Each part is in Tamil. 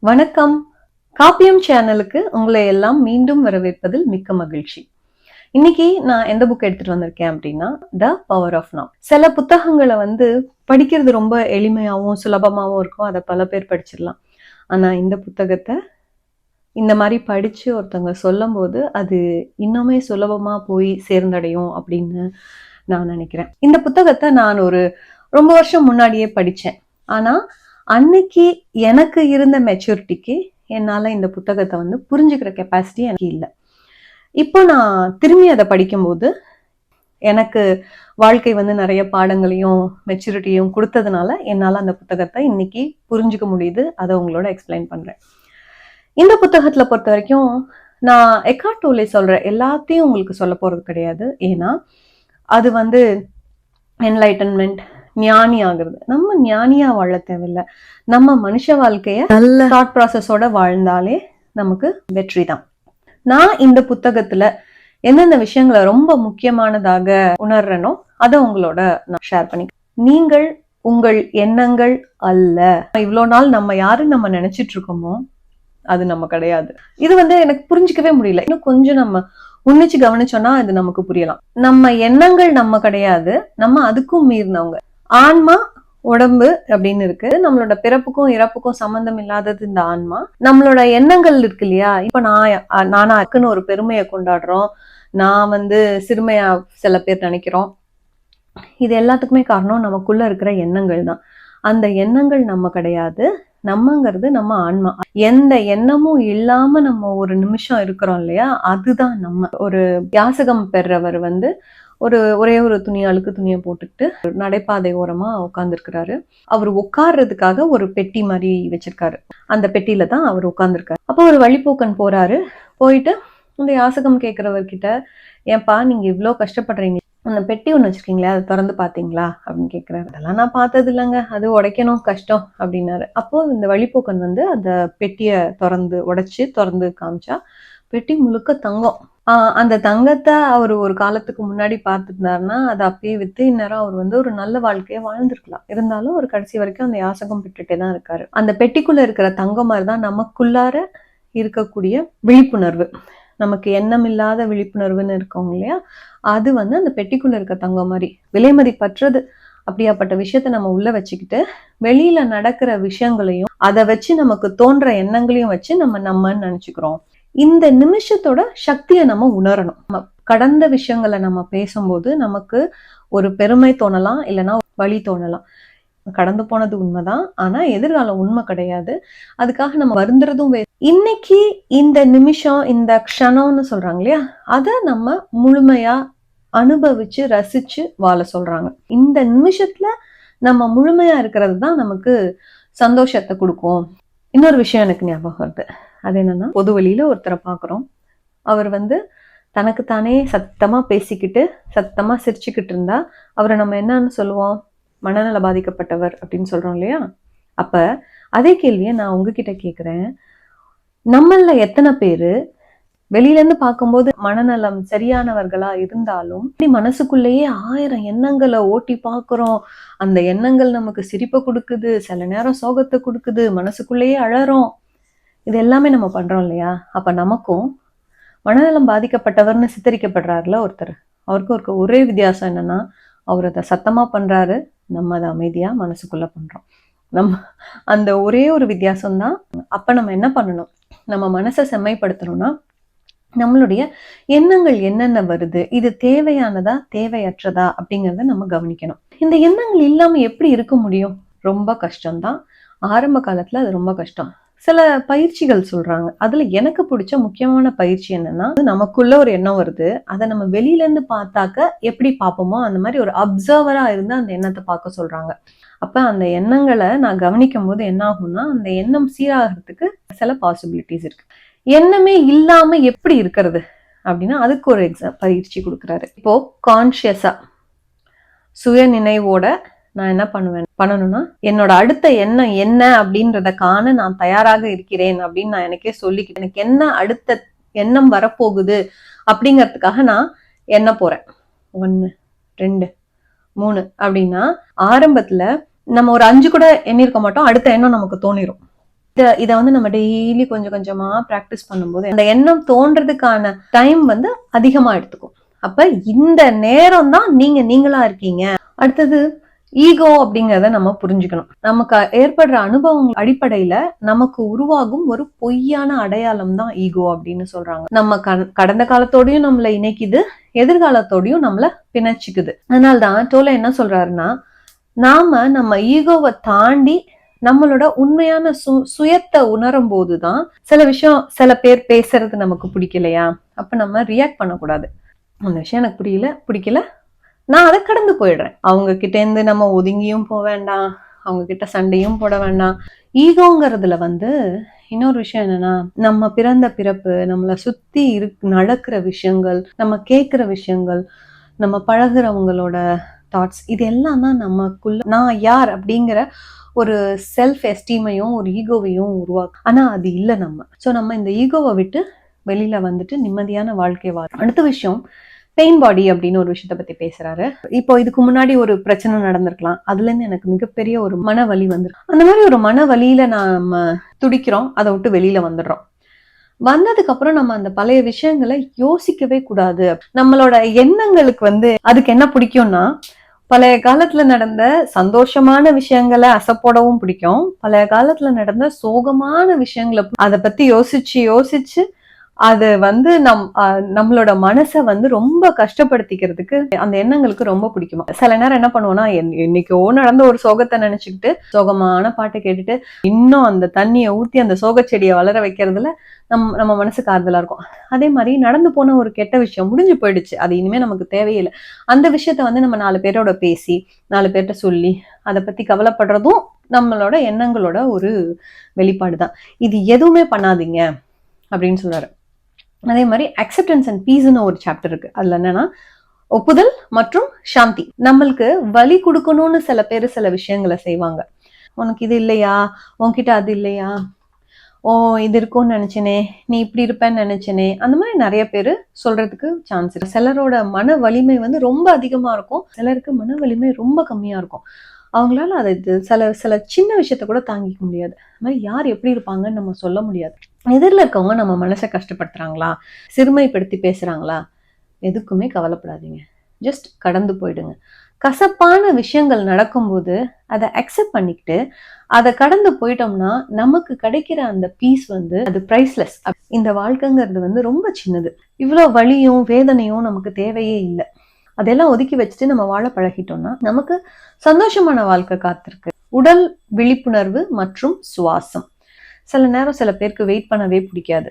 வணக்கம். காப்பியம் சேனலுக்கு உங்களை எல்லாம் மீண்டும் வரவேற்பதில் மிக்க மகிழ்ச்சி. இன்னைக்கு நான் எந்த புக் எடுத்துட்டு வந்திருக்கேன் அப்படின்னா த பவர் ஆஃப் நவ் சில புத்தகங்களை வந்து படிக்கிறது ரொம்ப எளிமையாகவும் சுலபமாகவும் இருக்கும். அதை பல பேர் படிச்சிடலாம். ஆனா இந்த புத்தகத்தை இந்த மாதிரி படிச்சு ஒருத்தவங்க சொல்லும்போது அது இன்னுமே சுலபமா போய் சேர்ந்தடையும் அப்படின்னு நான் நினைக்கிறேன். இந்த புத்தகத்தை நான் ஒரு ரொம்ப வருஷம் முன்னாடியே படிச்சேன். ஆனா அன்னைக்கு எனக்கு இருந்த மெச்சூரிட்டிக்கு என்னால் இந்த புத்தகத்தை வந்து புரிஞ்சுக்கிற கெப்பாசிட்டி எனக்கு இல்லை. இப்போ நான் திரும்பி அதை படிக்கும்போது எனக்கு வாழ்க்கை வந்து நிறைய பாடங்களையும் மெச்சூரிட்டியும் கொடுத்ததுனால என்னால் அந்த புத்தகத்தை இன்னைக்கு புரிஞ்சுக்க முடியுது. அதை உங்களோட எக்ஸ்பிளைன் பண்ணுறேன் இந்த புத்தகத்தில் பொறுத்த வரைக்கும் நான் எக்காட்டோலே சொல்கிற எல்லாத்தையும் உங்களுக்கு சொல்ல போகிறது கிடையாது. ஏன்னா அது வந்து என்லைட்டன்மெண்ட் ஞானி ஆகுறது நம்ம ஞானியா வாழ தேவையில்ல. நம்ம மனுஷ வாழ்க்கைய நல்ல தாட் ப்ராசஸோட வாழ்ந்தாலே நமக்கு வெற்றி தான். நான் இந்த புத்தகத்துல எந்தெந்த விஷயங்களை ரொம்ப முக்கியமானதாக உணர்றேனோ அதை உங்களோட நான் ஷேர் பண்ணி நீங்கள் உங்கள் எண்ணங்கள் அல்ல. இவ்வளோ நாள் நம்ம யாரு நம்ம நினைச்சிட்டு இருக்கோமோ அது நம்ம கிடையாது. இது வந்து எனக்கு புரிஞ்சுக்கவே முடியல. இன்னும் கொஞ்சம் நம்ம உன்னிச்சு கவனிச்சோம்னா அது நமக்கு புரியலாம். நம்ம எண்ணங்கள் நம்ம கிடையாது. நம்ம அதுக்கும் மீறினவங்க. ஆன்மா உடம்பு அப்படின்னு இருக்கு நம்மளோட பிறப்புக்கும் இறப்புக்கும் சம்பந்தம் இல்லாதது இந்த ஆன்மா. நம்மளோட எண்ணங்கள் இருக்கு இல்லையா? இப்ப நான் நானா இருக்குன்னு ஒரு பெருமையை கொண்டாடுறோம். நான் வந்து சிறுமையா சில பேர் நினைக்கிறோம். இது எல்லாத்துக்குமே காரணம் நமக்குள்ள இருக்கிற எண்ணங்கள் தான். அந்த எண்ணங்கள் நம்ம கிடையாது. நம்மங்கிறது நம்ம ஆன்மா. எந்த எண்ணமும் இல்லாம நம்ம ஒரு நிமிஷம் இருக்கிறோம் இல்லையா? அதுதான் நம்ம. ஒரு யாசகம் பெறவர் வந்து ஒரு ஒரே ஒரு துணி அழுக்கு துணியை போட்டுக்கிட்டு நடைபாதை ஓரமா உட்காந்துருக்கிறாரு அவர் உட்கார்றதுக்காக ஒரு பெட்டி மாதிரி வச்சிருக்காரு. அந்த பெட்டியில தான் அவர் உட்காந்துருக்காரு அப்போ ஒரு வழிபோக்கன் போறாரு. போயிட்டு இந்த யாசகம் கேட்குறவர்கிட்ட ஏன்பா நீங்க இவ்வளோ கஷ்டப்படுறீங்க. அந்த பெட்டி ஒன்று வச்சிருக்கீங்களே அதை திறந்து பார்த்தீங்களா? அப்படின்னு கேட்குறாரு அதெல்லாம் நான் பார்த்தது இல்லைங்க. அது உடைக்கணும் கஷ்டம் அப்படின்னாரு. அப்போ இந்த வழிபோக்கன் வந்து அந்த பெட்டியை திறந்து உடைச்சு திறந்து காமிச்சா பெட்டி முழுக்க தங்கம். ஆஹ் அந்த தங்கத்தை அவர் ஒரு காலத்துக்கு முன்னாடி பார்த்துருந்தாருன்னா அதை அப்பயே வித்து இந்நேரம் அவர் வந்து ஒரு நல்ல வாழ்க்கையை வாழ்ந்திருக்கலாம். இருந்தாலும் ஒரு கடைசி வரைக்கும் அந்த யாசகம் பெற்றுட்டே தான் இருக்காரு. அந்த பெட்டிக்குள்ள இருக்கிற தங்கம் மாதிரி தான் நமக்குள்ளார இருக்கக்கூடிய விழிப்புணர்வு. நமக்கு எண்ணம் இல்லாத விழிப்புணர்வுன்னு இருக்கோங்க இல்லையா? அது வந்து அந்த பெட்டிக்குள்ள இருக்க தங்கம் மாதிரி விலை மதிப்பற்றது அப்படியாப்பட்ட விஷயத்த நம்ம உள்ள வச்சுக்கிட்டு வெளியில நடக்கிற விஷயங்களையும் அதை வச்சு நமக்கு தோன்ற எண்ணங்களையும் வச்சு நம்ம நம்மன்னு நினைச்சுக்கிறோம். இந்த நிமிஷத்தோட சக்தியை நம்ம உணரணும். நம்ம கடந்த விஷயங்களை நம்ம பேசும்போது நமக்கு ஒரு பெருமை தோணலாம் இல்லைன்னா வழி தோணலாம். கடந்து போனது உண்மைதான் ஆனா எதிர்காலம் உண்மை கிடையாது. அதுக்காக நம்ம வருந்துறதும் வே இன்னைக்கு இந்த நிமிஷம் இந்த க்ஷணம்னு சொல்றாங்க இல்லையா? அதை நம்ம முழுமையா அனுபவிச்சு ரசிச்சு வாழ சொல்றாங்க. இந்த நிமிஷத்துல நம்ம முழுமையா இருக்கிறது தான் நமக்கு சந்தோஷத்தை கொடுக்கும். இன்னொரு விஷயம் எனக்கு ஞாபகம் வருது. அது என்னன்னா பொது வழியில ஒருத்தரை பார்க்குறோம் அவர் வந்து தனக்குத்தானே சத்தமா பேசிக்கிட்டு சத்தமா சிரிச்சுக்கிட்டு இருந்தா அவரை நம்ம என்னன்னு சொல்லுவோம்? மனநல பாதிக்கப்பட்டவர் அப்படின்னு சொல்றோம் இல்லையா? அப்ப அதே கேள்வியை நான் உங்ககிட்ட கேட்குறேன் நம்மளில் எத்தனை பேரு வெளியில இருந்து பார்க்கும்போது மனநலம் சரியானவர்களா இருந்தாலும் மனசுக்குள்ளேயே ஆயிரம் எண்ணங்களை ஓட்டி பார்க்குறோம். அந்த எண்ணங்கள் நமக்கு சிரிப்பை கொடுக்குது சில நேரம் சோகத்தை கொடுக்குது மனசுக்குள்ளேயே அழறோம். இது எல்லாமே நம்ம பண்றோம் இல்லையா? அப்ப நமக்கும் மனநலம் பாதிக்கப்பட்டவர்னு சித்தரிக்கப்படுறாருல ஒருத்தர். அவருக்கு ஒரு ஒரே வித்தியாசம் என்னன்னா அவர் அதை சத்தமா பண்றாரு நம்ம அதை அமைதியா மனசுக்குள்ள பண்றோம். நம்ம அந்த ஒரே ஒரு வித்தியாசம்தான். அப்ப நம்ம என்ன பண்ணணும்? நம்ம மனசை செம்மைப்படுத்தணும்னா நம்மளுடைய எண்ணங்கள் என்னென்ன வருது? இது தேவையானதா தேவையற்றதா அப்படிங்கிறத நம்ம கவனிக்கணும். இந்த எண்ணங்கள் இல்லாம எப்படி இருக்க முடியும்? ரொம்ப கஷ்டம்தான். ஆரம்ப காலத்துல அது ரொம்ப கஷ்டம். சில பயிற்சிகள் சொல்றாங்க. அதுல எனக்கு பிடிச்ச முக்கியமான பயிற்சி என்னன்னா நமக்குள்ள ஒரு எண்ணம் வருது. அதை நம்ம வெளியிலேருந்து பார்த்தாக்க எப்படி பார்ப்போமோ அந்த மாதிரி ஒரு அப்சர்வரா இருந்து அந்த எண்ணத்தை பார்க்க சொல்றாங்க. அப்ப அந்த எண்ணங்களை நான் கவனிக்கும் போது என்ன ஆகும்னா அந்த எண்ணம் சீராகிறதுக்கு சில பாசிபிலிட்டிஸ் இருக்கு. எண்ணமே இல்லாம எப்படி இருக்கிறது அப்படின்னா அதுக்கு ஒரு எக்ஸாம் பயிற்சி கொடுக்குறாரு. இப்போ கான்ஷியஸாக சுய நினைவோட நான் என்ன பண்ணுவேன்? பண்ணணும்னா என்னோட அடுத்த எண்ணம் என்ன அப்படின்றத காண நான் தயாராக இருக்கிறேன் அப்படின்னு நான் எனக்கே சொல்லிக்கிட்டேன் எனக்கு என்ன அடுத்த எண்ணம் வரப்போகுது அப்படிங்கிறதுக்காக நான் எண்ண போறேன்? ஒன்று ரெண்டு மூணு அப்படின்னா ஆரம்பத்துல நம்ம ஒரு அஞ்சு கூட எண்ணிருக்க மாட்டோம். அடுத்த எண்ணம் நமக்கு தோணிரும். இத இதை வந்து நம்ம டெய்லி கொஞ்சம் கொஞ்சமா ப்ராக்டிஸ் பண்ணும்போது அந்த எண்ணம் தோன்றதுக்கான டைம் வந்து அதிகமா எடுத்துக்கும். அப்ப இந்த நேரம் தான் நீங்க நீங்களா இருக்கீங்க. அடுத்தது ஈகோ அப்படிங்கிறத நம்ம புரிஞ்சுக்கணும். நமக்கு ஏற்படுற அனுபவம் அடிப்படையில நமக்கு உருவாகும் ஒரு பொய்யான அடையாளம் தான் ஈகோ அப்படின்னு சொல்றாங்க. நம்ம கடந்த காலத்தோடயும் நம்மள இணைக்குது எதிர்காலத்தோடயும் நம்மள பிணைச்சிக்குது. அதனால்தான் டோல என்ன சொல்றாருன்னா நாம நம்ம ஈகோவை தாண்டி நம்மளோட உண்மையான சு சுயத்தை உணரும் போதுதான் சில விஷயம் சில பேர் பேசுறது நமக்கு பிடிக்கலையா? அப்ப நம்ம ரியாக்ட் பண்ணக்கூடாது. அந்த விஷயம் எனக்கு புரியல பிடிக்கல நான் அதை கடந்து போயிடுறேன். அவங்க கிட்டேருந்து நம்ம ஒதுங்கியும் போக வேண்டாம். அவங்க கிட்ட சண்டையும் போட வேண்டாம். ஈகோங்கிறதுல வந்து இன்னொரு விஷயம் என்னன்னா நம்ம பிறந்த பிறப்பு நம்மளை சுத்தி இரு நடக்கிற விஷயங்கள் நம்ம கேட்குற விஷயங்கள் நம்ம பழகுறவங்களோட தாட்ஸ் இது எல்லாம் தான் நமக்குள்ள நான் யார் அப்படிங்கிற ஒரு செல்ஃப் எஸ்டீமையும் ஒரு ஈகோவையும் உருவாக்கும். ஆனா அது இல்லை நம்ம. ஸோ நம்ம இந்த ஈகோவை விட்டு வெளியில வந்துட்டு நிம்மதியான வாழ்க்கை வாழ் அடுத்த விஷயம் பெயின் பாடி அப்படின்னு ஒரு விஷயத்த பத்தி பேசுறாரு. இப்போ இதுக்கு முன்னாடி ஒரு பிரச்சனை நடந்திருக்கலாம். அதுல இருந்து எனக்கு மிகப்பெரிய ஒரு மன வலி வந்துருக்கு. அந்த மாதிரி ஒரு மன வலியில நாம துடிக்கிறோம். அதை விட்டு வெளியில வந்துடுறோம். வந்ததுக்கு அப்புறம் நம்ம அந்த பழைய விஷயங்களை யோசிக்கவே கூடாது. நம்மளோட எண்ணங்களுக்கு வந்து அதுக்கு என்ன பிடிக்கும்னா பழைய காலத்துல நடந்த சந்தோஷமான விஷயங்களை அசப்போடவும் பிடிக்கும். பழைய காலத்துல நடந்த சோகமான விஷயங்களை அதை பத்தி யோசிச்சு யோசிச்சு அது வந்து நம் நம்மளோட மனசை வந்து ரொம்ப கஷ்டப்படுத்திக்கிறதுக்கு அந்த எண்ணங்களுக்கு ரொம்ப பிடிக்குமா. சில நேரம் என்ன பண்ணுவோம்னா என்- என்னைக்கோ நடந்த ஒரு சோகத்தை நினைச்சுக்கிட்டு சோகமான பாட்டை கேட்டுட்டு இன்னும் அந்த தண்ணியை ஊத்தி அந்த சோக செடியை வளர வைக்கிறதுல நம் நம்ம மனசுக்கு ஆறுதலாக இருக்கும். அதே மாதிரி நடந்து போன ஒரு கெட்ட விஷயம் முடிஞ்சு போயிடுச்சு. அது இனிமே நமக்கு தேவையில்லை. அந்த விஷயத்த வந்து நம்ம நாலு பேரோட பேசி நாலு பேர்கிட்ட சொல்லி அதை பத்தி கவலைப்படுறதும் நம்மளோட எண்ணங்களோட ஒரு வெளிப்பாடு தான் இது எதுவுமே பண்ணாதீங்க அப்படின்னு சொல்றாரு. அதே மாதிரி அக்செப்டன்ஸ் அண்ட் பீஸ்னு ஒரு சாப்டர் இருக்கு. அதுல என்னன்னா ஒப்புதல் மற்றும் சாந்தி. நம்மளுக்கு வலி கொடுக்கணும்னு சில பேர் சில விஷயங்களை செய்வாங்க. உனக்கு இது இல்லையா? உன்கிட்ட அது இல்லையா? ஓ இது இருக்கும்னு நினைச்சனே. நீ இப்படி இருப்பேன்னு நினைச்சனே. அந்த மாதிரி நிறைய பேர் சொல்றதுக்கு சான்ஸ் இருக்கு. சிலரோட மன வலிமை வந்து ரொம்ப அதிகமா இருக்கும். சிலருக்கு மன வலிமை ரொம்ப கம்மியா இருக்கும். அவங்களால அதை இது சில சில சின்ன விஷயத்த கூட தாங்கிக்க முடியாது. அது மாதிரி யார் எப்படி இருப்பாங்கன்னு நம்ம சொல்ல முடியாது. எதிரில் இருக்கவங்க நம்ம மனசை கஷ்டப்படுத்துறாங்களா? சிறுமைப்படுத்தி பேசுறாங்களா? எதுக்குமே கவலைப்படாதீங்க. ஜஸ்ட் கடந்து போயிடுங்க. கசப்பான விஷயங்கள் நடக்கும்போது அதை அக்செப்ட் பண்ணிக்கிட்டு அதை கடந்து போயிட்டோம்னா நமக்கு கிடைக்கிற அந்த பீஸ் வந்து அது ப்ரைஸ்லெஸ் இந்த வாழ்க்கைங்கிறது வந்து ரொம்ப சின்னது. இவ்வளோ வலியும் வேதனையும் நமக்கு தேவையே இல்லை. அதெல்லாம் ஒதுக்கி வச்சுட்டு நம்ம வாழ பழகிட்டோம்னா நமக்கு சந்தோஷமான வாழ்க்கை காத்திருக்கு. உடல் விழிப்புணர்வு மற்றும் சுவாசம். சில நேரம் சில பேருக்கு வெயிட் பண்ணவே பிடிக்காது.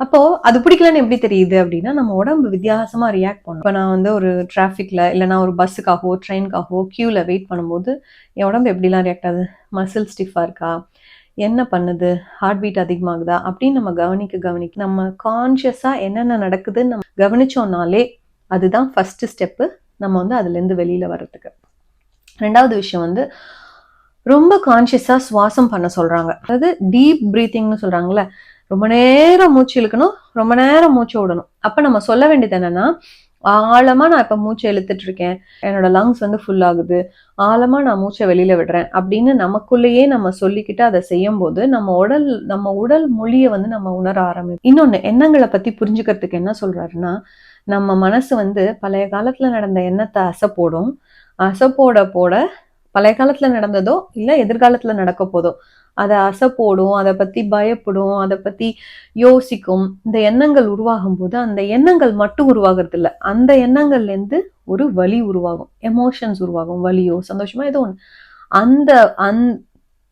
அப்போ அது பிடிக்கலன்னு எப்படி தெரியுது அப்படின்னா நம்ம உடம்பு வித்தியாசமா ரியாக்ட் பண்ணும். இப்போ நான் வந்து ஒரு டிராஃபிக்ல இல்லை ஒரு பஸ்ஸுக்காகவோ ட்ரெயினுக்காகவோ கியூல வெயிட் பண்ணும்போது என் உடம்பு எப்படிலாம் ரியாக்ட் ஆகுது? மசில் ஸ்டிஃபா இருக்கா? என்ன பண்ணுது? ஹார்ட் பீட் அதிகமாகுதா? அப்படின்னு நம்ம கவனிக்க கவனிக்க நம்ம கான்ஷியஸா என்னென்ன நடக்குதுன்னு நம்ம கவனிச்சோம்னாலே அதுதான் ஃபஸ்ட்டு ஸ்டெப்பு நம்ம வந்து அதுலேருந்து வெளியில வர்றதுக்கு. ரெண்டாவது விஷயம் வந்து ரொம்ப கான்ஷியஸா சுவாசம் பண்ண சொல்றாங்க. அதாவது டீப் பிரீத்திங்னு சொல்றாங்கல்ல ரொம்ப நேரம் மூச்சு இழுக்கணும் ரொம்ப நேரம் மூச்சு விடணும். அப்ப நம்ம சொல்ல வேண்டியது என்னன்னா ஆழமா நான் இப்ப மூச்சை இழுத்துட்டு இருக்கேன். என்னோட லங்ஸ் வந்து ஃபுல் ஆகுது. ஆழமா நான் மூச்சை வெளியில விடுறேன் அப்படின்னு நமக்குள்ளேயே நம்ம சொல்லிக்கிட்டு அதை செய்யும் போது நம்ம உடல் நம்ம உடல் மொழியை வந்து நம்ம உணர ஆரம்பிக்கும் இன்னொன்னு எண்ணங்களை பத்தி புரிஞ்சுக்கிறதுக்கு என்ன சொல்றாருன்னா நம்ம மனசு வந்து பழைய காலத்துல நடந்த எண்ணத்தை அசை போடும். அசை போட போட பழைய காலத்துல நடந்ததோ இல்லை எதிர்காலத்துல நடக்க போதோ அதை அசைப்போடும் அதை பற்றி பயப்படும் அதை பற்றி யோசிக்கும். இந்த எண்ணங்கள் உருவாகும் போது அந்த எண்ணங்கள் மட்டும் உருவாகிறதில்ல. அந்த எண்ணங்கள்லேருந்து ஒரு வலி உருவாகும். எமோஷன்ஸ் உருவாகும். வலியோ சந்தோஷமா ஏதோ ஒன்று அந்த அந்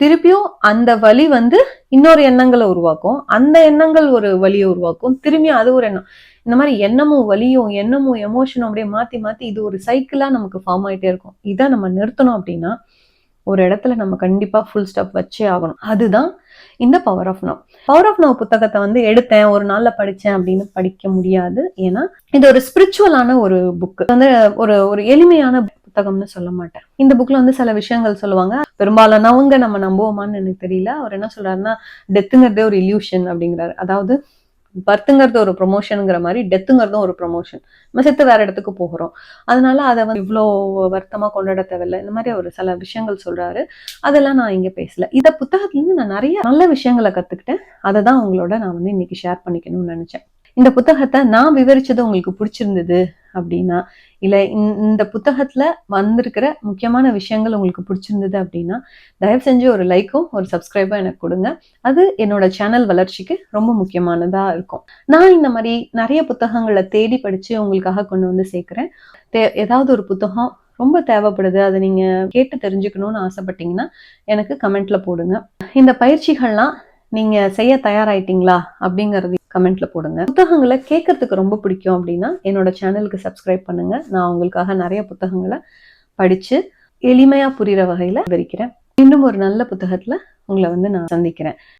திருப்பியும் அந்த வலி வந்து இன்னொரு எண்ணங்களை உருவாக்கும். அந்த எண்ணங்கள் ஒரு வலியை உருவாக்கும். திரும்பியும் அது ஒரு எண்ணம். இந்த மாதிரி எண்ணமும் வலியும் எண்ணமும் எமோஷனும் அப்படியே மாற்றி மாற்றி இது ஒரு சைக்கிளாக நமக்கு ஃபார்ம் ஆகிட்டே இருக்கும். இதை நம்ம நிறுத்தணும் அப்படின்னா ஒரு இடத்துல நம்ம கண்டிப்பா ஃபுல் ஸ்டாப் வச்சே ஆகணும். அதுதான் இந்த power of now power of now புத்தகத்தை வந்து எடுத்தேன் ஒரு நாள்ல படிச்சேன் அப்படின்னு படிக்க முடியாது. ஏன்னா இது ஒரு ஸ்பிரிச்சுவலான ஒரு புக் வந்து ஒரு ஒரு எளிமையான புத்தகம்னு சொல்ல மாட்டேன். இந்த புக்ல வந்து சில விஷயங்கள் சொல்லுவாங்க. பெரும்பாலானவங்க நம்ம நம்புவோமான்னு எனக்கு தெரியல. அவர் என்ன சொல்றாருன்னா டெத்துங்கிறதே ஒரு இல்யூஷன் அப்படிங்கிறாரு. அதாவது பர்த்துங்கிறது ஒரு ப்ரொமோஷனுங்கிற மாதிரி டெத்துங்கிறதும் ஒரு ப்ரொமோஷன் நம்ம செத்து வேற இடத்துக்கு போகிறோம். அதனால அதை வந்து இவ்வளோ வருத்தமா கொண்டாட தேவையில்லை. இந்த மாதிரி ஒரு சில விஷயங்கள் சொல்றாரு. அதெல்லாம் நான் இங்க பேசல. இந்த புத்தகத்துல இருந்து நான் நிறைய நல்ல விஷயங்களை கத்துக்கிட்டேன். அதை தான் உங்களோட நான் வந்து இன்னைக்கு ஷேர் பண்ணிக்கணும்னு நினைச்சேன். இந்த புத்தகத்தை நான் விவரிச்சது உங்களுக்கு பிடிச்சிருந்தது அப்படின்னா இல்லை இந்த- இந்த புத்தகத்துல வந்திருக்கிற முக்கியமான விஷயங்கள் உங்களுக்கு பிடிச்சிருந்தது அப்படின்னா தயவு செஞ்சு ஒரு லைக்கும் ஒரு சப்ஸ்கிரைபும் எனக்கு கொடுங்க. அது என்னோட சேனல் வளர்ச்சிக்கு ரொம்ப முக்கியமானதா இருக்கும். நான் இந்த மாதிரி நிறைய புத்தகங்களை தேடி படிச்சு உங்களுக்காக கொண்டு வந்து சேர்க்குறேன். தே- ஏதாவது ஒரு புத்தகம் ரொம்ப தேவைப்படுது அதை நீங்கள் கேட்டு தெரிஞ்சுக்கணும்னு ஆசைப்பட்டீங்கன்னா எனக்கு கமெண்ட்ல போடுங்க. இந்த பயிற்சிகள்லாம் நீங்க செய்ய தயாராயிட்டீங்களா அப்படிங்கறது கமெண்ட்ல போடுங்க. புத்தகங்களை கேட்கறதுக்கு ரொம்ப பிடிக்கும் அப்படின்னா என்னோட சேனலுக்கு சப்ஸ்கிரைப் பண்ணுங்க. நான் உங்களுக்காக நிறைய புத்தகங்களை படிச்சு எளிமையா புரிகிற வகையில விவரிக்கிறேன். இன்னும் ஒரு நல்ல புத்தகத்துல உங்களை வந்து நான் சந்திக்கிறேன்.